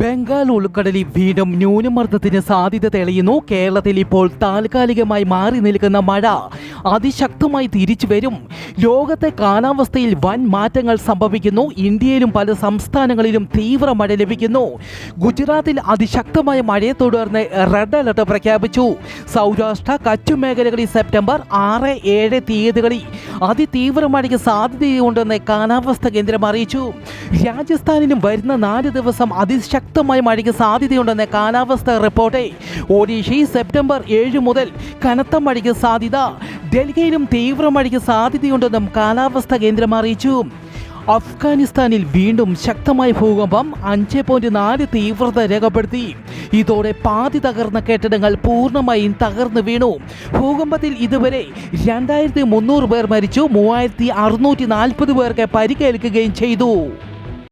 ബംഗാൾ ഉൾക്കടലിൽ വീണ്ടും ന്യൂനമർദ്ദത്തിന് സാധ്യത തെളിയുന്നു. കേരളത്തിൽ ഇപ്പോൾ താൽക്കാലികമായി മാറി നിൽക്കുന്ന മഴ അതിശക്തമായി തിരിച്ചു വരും. ലോകത്തെ കാലാവസ്ഥയിൽ വൻ മാറ്റങ്ങൾ സംഭവിക്കുന്നു. ഇന്ത്യയിലും പല സംസ്ഥാനങ്ങളിലും തീവ്ര മഴ ലഭിക്കുന്നു. ഗുജറാത്തിൽ അതിശക്തമായ മഴയെ തുടർന്ന് റെഡ് അലർട്ട് പ്രഖ്യാപിച്ചു. സൗരാഷ്ട്ര കച്ചു മേഖലകളിൽ സെപ്റ്റംബർ ആറ് ഏഴ് തീയതികളിൽ അതിതീവ്ര മഴയ്ക്ക് സാധ്യതയുണ്ടെന്ന് കാലാവസ്ഥാ കേന്ദ്രം അറിയിച്ചു. രാജസ്ഥാനിലും വരുന്ന നാല് ദിവസം അതിശക്തമായ മഴയ്ക്ക് സാധ്യതയുണ്ടെന്ന് കാലാവസ്ഥാ റിപ്പോർട്ട്. ഒഡീഷയിൽ സെപ്റ്റംബർ ഏഴ് മുതൽ കനത്ത മഴയ്ക്ക് സാധ്യത. ഡൽഹിയിലും തീവ്ര മഴയ്ക്ക് സാധ്യതയുണ്ടെന്നും കാലാവസ്ഥാ കേന്ദ്രം അറിയിച്ചു. അഫ്ഗാനിസ്ഥാനിൽ വീണ്ടും ശക്തമായ ഭൂകമ്പം അഞ്ച് പോയിന്റ് നാല് തീവ്രത രേഖപ്പെടുത്തി. ഇതോടെ പാതി തകർന്ന കെട്ടിടങ്ങൾ പൂർണമായും തകർന്നു വീണു. ഭൂകമ്പത്തിൽ ഇതുവരെ രണ്ടായിരത്തി മുന്നൂറ് പേർ മരിച്ചു മൂവായിരത്തി അറുന്നൂറ്റി നാൽപ്പത് പേർക്ക് പരിക്കേൽക്കുകയും ചെയ്തു.